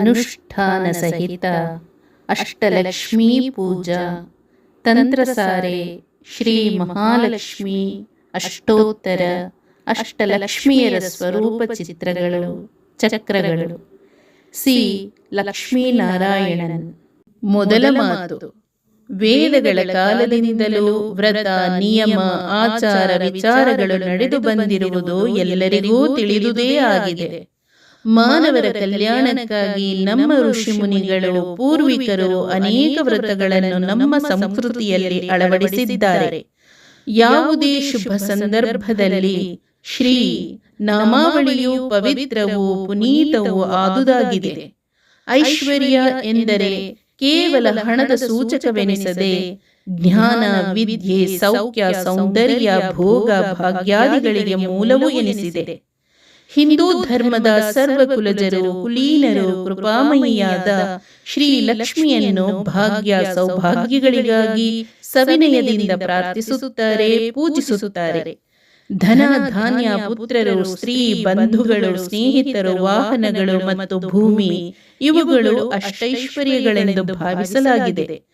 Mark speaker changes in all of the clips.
Speaker 1: ಅನುಷ್ಠಾನ ಸಹಿತ ಅಷ್ಟಲಕ್ಷ್ಮೀ ಪೂಜಾ. ತಂತ್ರಸಾರೆ, ಶ್ರೀ ಮಹಾಲಕ್ಷ್ಮಿ, ಅಷ್ಟೋತ್ತರ, ಅಷ್ಟಲಕ್ಷ್ಮಿಯರ ಸ್ವರೂಪ ಚಿತ್ರಗಳು, ಚಕ್ರಗಳು. ಸಿ. ಲಕ್ಷ್ಮೀನಾರಾಯಣನ್. ಮೊದಲ ಮಾತು. ವೇದಗಳ ಕಾಲದಿಂದಲೂ ವ್ರತ, ನಿಯಮ, ಆಚಾರ, ವಿಚಾರಗಳು ನಡೆದು ಬಂದಿರುವುದು ಎಲ್ಲರಿಗೂ ತಿಳಿದುದೇ ಆಗಿದೆ. ಮಾನವರ ಕಲ್ಯಾಣಕ್ಕಾಗಿ ನಮ್ಮ ಋಷಿ ಮುನಿಗಳು ಪೂರ್ವಿಕರು ಅನೇಕ ವ್ರತಗಳನ್ನು ನಮ್ಮ ಸಂಸ್ಕೃತಿಯಲ್ಲಿ ಅಳವಡಿಸಿದ್ದಾರೆ. ಯಾವುದೇ ಶುಭ ಸಂದರ್ಭದಲ್ಲಿ ಶ್ರೀ ನಾಮಾವಳಿಯು ಪವಿತ್ರವೂ, ಪುನೀತವೂ ಆದುದಾಗಿದೆ. ಐಶ್ವರ್ಯ ಎಂದರೆ ಕೇವಲ ಹಣದ ಸೂಚಕವೆನಿಸದೆ ಜ್ಞಾನ, ವಿದ್ಯೆ, ಸೌಖ್ಯ, ಸೌಂದರ್ಯ, ಭೋಗ, ಭಾಗ್ಯಾದಿಗಳಿಗೆ ಮೂಲವೂ ಎನಿಸಿದೆ. ಹಿಂದೂ ಧರ್ಮದ ಸರ್ವಕುಲಜರು, ಕುಲೀನರು, ಕೃಪಾಮಯಿಯಾದ ಶ್ರೀ ಲಕ್ಷ್ಮಿಯನ್ನು ಭಾಗ್ಯ ಸೌಭಾಗ್ಯಗಳಿಗಾಗಿ ಸವಿನಯದಿಂದ ಪ್ರಾರ್ಥಿಸುತ್ತಾರೆ, ಪೂಜಿಸುತ್ತಾರೆ. ಧನ ಧಾನ್ಯ ಪುತ್ರರು, ಸ್ತ್ರೀ ಬಂಧುಗಳು, ಸ್ನೇಹಿತರು, ವಾಹನಗಳು ಮತ್ತು ಭೂಮಿ, ಇವುಗಳು ಅಷ್ಟೈಶ್ವರ್ಯಗಳೆಂದು ಭಾವಿಸಲಾಗಿದೆ.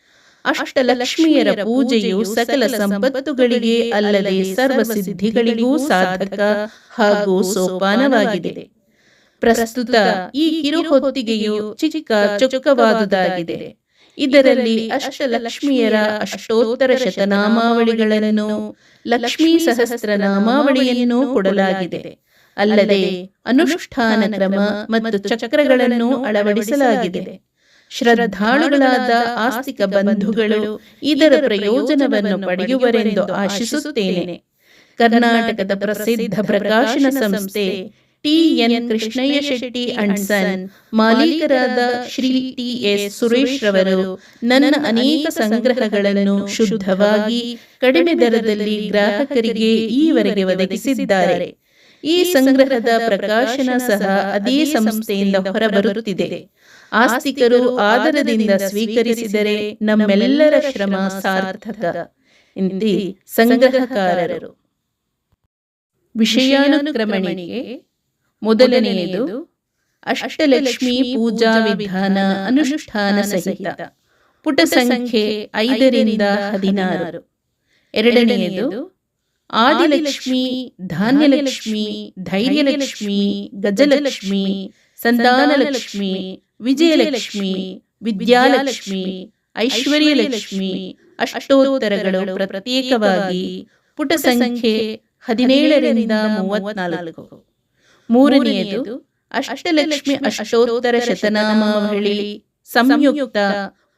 Speaker 1: ಅಷ್ಟಲಕ್ಷ್ಮಿಯರ ಪೂಜೆಯು ಸಕಲ ಸಂಪತ್ತುಗಳಿಗೆ ಅಲ್ಲದೆ ಸರ್ವ ಸಿದ್ಧಿಗಳಿಗೂ ಸಾಧಕ ಹಾಗೂ ಸೋಪಾನವಾಗಿದೆ. ಪ್ರಸ್ತುತ ಈ ಕಿರುಹೊತ್ತಿಗೆಯು ಚಿಕ್ಕ ಚೊಕ್ಕವಾದುದಾಗಿದೆ. ಇದರಲ್ಲಿ ಅಷ್ಟಲಕ್ಷ್ಮಿಯರ ಅಷ್ಟೋತ್ತರ ಶತನಾಮಾವಳಿಗಳನ್ನು ಲಕ್ಷ್ಮೀ ಸಹಸ್ರ ನಾಮಾವಳಿಯನ್ನು ಕೊಡಲಾಗಿದೆ. ಅಲ್ಲದೆ ಅನುಷ್ಠಾನ ಕ್ರಮ ಮತ್ತು ಚಕ್ರಗಳನ್ನು ಅಳವಡಿಸಲಾಗಿದೆ. ಶ್ರದ್ಧಾಳುಗಳಾದ ಆಸ್ತಿಕ ಬಂಧುಗಳು ಇದರ ಪ್ರಯೋಜನವನ್ನು ಪಡೆಯುವರೆಂದು ಆಶಿಸುತ್ತೇನೆ. ಕರ್ನಾಟಕದ ಪ್ರಸಿದ್ಧ ಪ್ರಕಾಶನ ಸಂಸ್ಥೆ T N Krishnaiah Shetty and son. ಮಾಲೀಕರಾದ Shri T S Suresh ರವರು ನನ್ನ ಅನೇಕ ಸಂಗ್ರಹಗಳನ್ನು ಶುದ್ಧವಾಗಿ ಕಡಿಮೆ ದರದಲ್ಲಿ ಗ್ರಾಹಕರಿಗೆ ಈವರೆಗೆ ಒದಗಿಸಿದ್ದಾರೆ. ಈ ಸಂಗ್ರಹದ ಪ್ರಕಾಶನ ಸಹ ಅದೇ ಸಂಸ್ಥೆಯಿಂದ ಹೊರಬರುತ್ತಿದೆ. ಆಸ್ತಿಕರು ಆದರದಿಂದ ಸ್ವೀಕರಿಸಿದರೆ ನಮ್ಮೆಲ್ಲರ ಶ್ರಮ ಸಾರ್ಥಕ. ಇಂದಿ ಸಂಗ್ರಹಕಾರರು. ವಿಷಯಾನುಕ್ರಮಣಿಗೆ ಮೊದಲನೆಯದು ಅಷ್ಟಲಕ್ಷ್ಮಿ ಪೂಜಾ ವಿಧಾನ ಅನುಷ್ಠಾನ ಸಹಿತ. ಪುಟ ಸಂಖ್ಯೆ ಐದರಿಂದ ಹದಿನಾರು. ಎರಡನೆಯದು ಆದಿಲಕ್ಷ್ಮಿ, ಧಾನ್ಯಲಕ್ಷ್ಮಿ, ಧೈರ್ಯಲಕ್ಷ್ಮಿ, ಗಜಲಕ್ಷ್ಮಿ, ಸಂತಾನಲಕ್ಷ್ಮಿ ವಿಜಯಲಕ್ಷ್ಮಿ, ವಿದ್ಯಾಲಕ್ಷ್ಮಿ, ಐಶ್ವರ್ಯಲಕ್ಷ್ಮಿ, ಅಷ್ಟೋತ್ತರಗಳು ಪ್ರತ್ಯೇಕವಾಗಿ ಪುಟ ಸಂಖ್ಯೆ ಹದಿನೇಳರಿಂದ ಮೂವತ್ನಾಲ್ಕು. ಮೂರನೆಯದು, ಅಷ್ಟಲಕ್ಷ್ಮಿ ಅಷ್ಟೋತ್ತರ ಶತನಾಮಾವಳಿ, ಸಂಯುಕ್ತ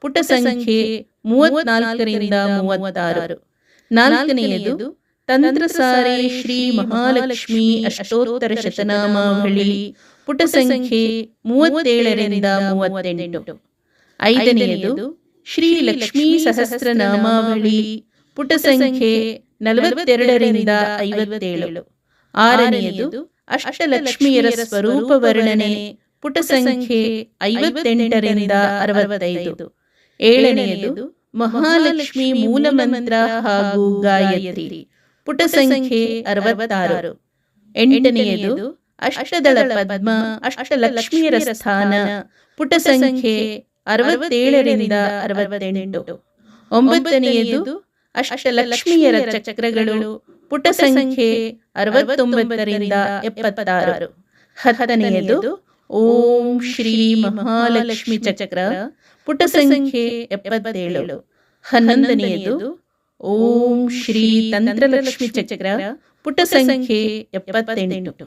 Speaker 1: ಪುಟ ಸಂಖ್ಯೆ ಮೂವತ್ನಾಲ್ಕರಿಂದ ಮೂವತ್ತಾರು. ನಾಲ್ಕನೆಯದು ತಂತ್ರಸಾರೆ ಶ್ರೀ ಮಹಾಲಕ್ಷ್ಮಿ ಅಷ್ಟೋತ್ತರ ಶತನಾಮಾವಳಿ ಪುಟ ಸಂಖ್ಯೆ ಮೂವತ್ತೇಳರಿಂದ ಮೂವತ್ತೆಂಟು. ಐದನೆಯದು ಶ್ರೀ ಲಕ್ಷ್ಮೀ ಸಹಸ್ರನಾಮಾವಳಿ ಪುಟ ಸಂಖ್ಯೆ ನಲವತ್ತೆರಡರಿಂದ ಐವತ್ತೇಳು. ಆರನೆಯದು ಅಷ್ಟಲಕ್ಷ್ಮಿಯರ ಸ್ವರೂಪ ವರ್ಣನೆ ಪುಟ ಸಂಖ್ಯೆ ಐವತ್ತೆಂಟರಿಂದ ಅರವತ್ತೈದು. ಏಳನೆಯದು ಮಹಾಲಕ್ಷ್ಮಿ ಮೂಲ ಮಂತ್ರ ಹಾಗೂ ಗಾಯತ್ರಿ. ಪುಟ ಸಂಖ್ಯೆ ಅರವತ್ತಾರು. ಎಂಟನೆಯದು ಅಷ್ಟದಳ ಪದ್ಮ ಅಷ್ಟಲಕ್ಷ್ಮಿಯರ ಸ್ಥಾನ ಪುಟ ಸಂಖ್ಯೆ ಅರವತ್ತೇಳರಿಂದ ಅರವತ್ತೆಂಟು. ಒಂಬತ್ತನೆಯದು ಅಷ್ಟಲಕ್ಷ್ಮಿಯರ ಚಕ್ರಗಳು ಪುಟ ಸಂಖ್ಯೆ ಅರವತ್ತೊಂಬತ್ತರಿಂದ ಎಪ್ಪತ್ತಾರು. ಹತ್ತನೆಯದು ಓಂ ಶ್ರೀ ಮಹಾಲಕ್ಷ್ಮಿ ಚಕ್ರ. ಪುಟ ಸಂಖ್ಯೆ ಎಪ್ಪತ್ತೇಳು. ಹನ್ನೊಂದನೆಯದು ಓಂ ಶ್ರೀ ತಂತ್ರಲಕ್ಷ್ಮಿ ಚಕ್ರ ಪುಟ ಸಂಖ್ಯೆ ಎಪ್ಪತ್ತೆಂಟು.